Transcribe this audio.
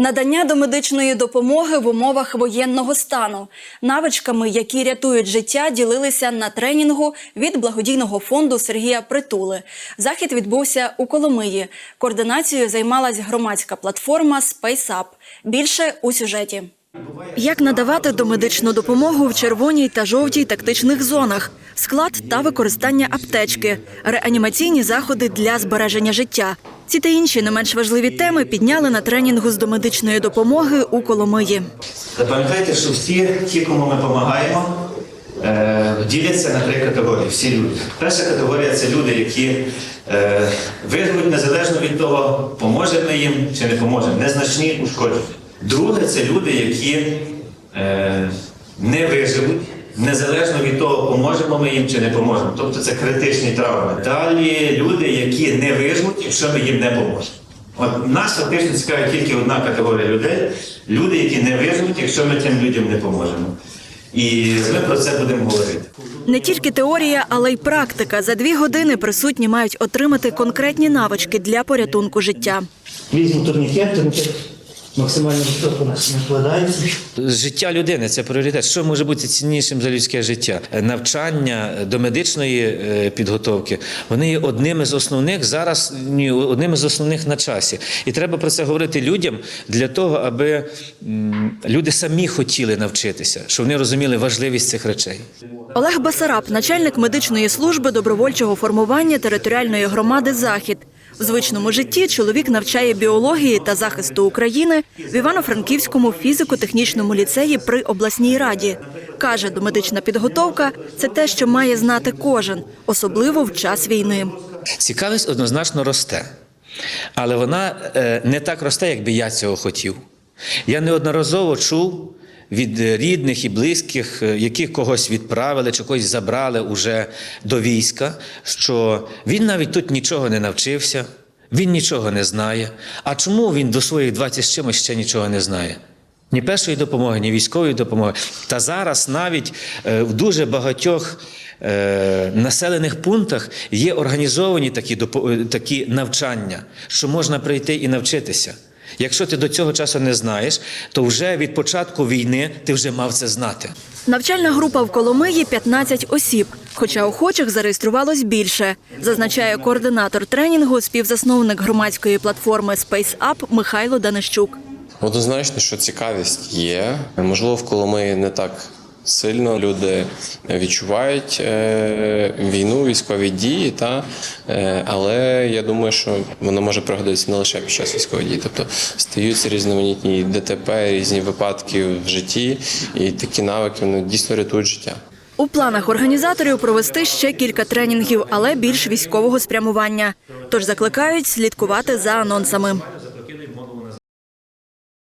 Надання домедичної допомоги в умовах воєнного стану навичками, які рятують життя, ділилися на тренінгу від благодійного фонду Сергія Притули. Захід відбувся у Коломиї. Координацією займалась громадська платформа SpaceUp. Більше у сюжеті. Як надавати домедичну допомогу в червоній та жовтій тактичних зонах, склад та використання аптечки, реанімаційні заходи для збереження життя. Ці та інші не менш важливі теми підняли на тренінгу з домедичної допомоги у Коломиї. Запам'ятайте, що всі ті, кому ми допомагаємо, е, діляться на три категорії. Всі люди. Перша категорія це люди, які е, виживуть незалежно від того, поможемо їм чи не поможемо, незначні ушкодження. Друге це люди, які е, не виживуть. Незалежно від того, поможемо ми їм чи не поможемо. Тобто це критичні травми. Далі люди, які не виживуть, якщо ми їм не поможемо. От нас фактично цікавить тільки одна категорія людей люди, які не виживуть, якщо ми тим людям не поможемо. І ми про це будемо говорити. Не тільки теорія, але й практика. За дві години присутні мають отримати конкретні навички для порятунку життя. Візьму турнікет, турнікет максимально високо нас не вкладається. Життя людини це пріоритет. Що може бути ціннішим за людське життя? Навчання до медичної е, підготовки вони є одними з основних зараз, ні, одними з основних на часі. І треба про це говорити людям для того, аби люди самі хотіли навчитися, щоб вони розуміли важливість цих речей. Олег Басараб, начальник медичної служби добровольчого формування територіальної громади Захід. В звичному житті чоловік навчає біології та захисту України в Івано-Франківському фізико-технічному ліцеї при обласній раді. Каже, домедична підготовка це те, що має знати кожен, особливо в час війни. Цікавість однозначно росте, але вона е, не так росте, як би я цього хотів. Я неодноразово чув від рідних і близьких, е, яких когось відправили чи когось забрали уже до війська, що він навіть тут нічого не навчився, він нічого не знає. А чому він до своїх 20 з чимось ще нічого не знає? Ні першої допомоги, ні військової допомоги. Та зараз навіть е, в дуже багатьох е, населених пунктах є організовані такі, такі навчання, що можна прийти і навчитися. Якщо ти до цього часу не знаєш, то вже від початку війни ти вже мав це знати. Навчальна група в Коломиї 15 осіб, хоча охочих зареєструвалось більше, зазначає координатор тренінгу, співзасновник громадської платформи SpaceUp Михайло Данищук. Однозначно, що цікавість є. Можливо, в Коломиї не так сильно люди відчувають е, війну, військові дії, та, е, але я думаю, що воно може пригодитися не лише під час військових дій. Тобто стаються різноманітні ДТП, різні випадки в житті, і такі навики вони дійсно рятують життя. У планах організаторів провести ще кілька тренінгів, але більш військового спрямування. Тож закликають слідкувати за анонсами.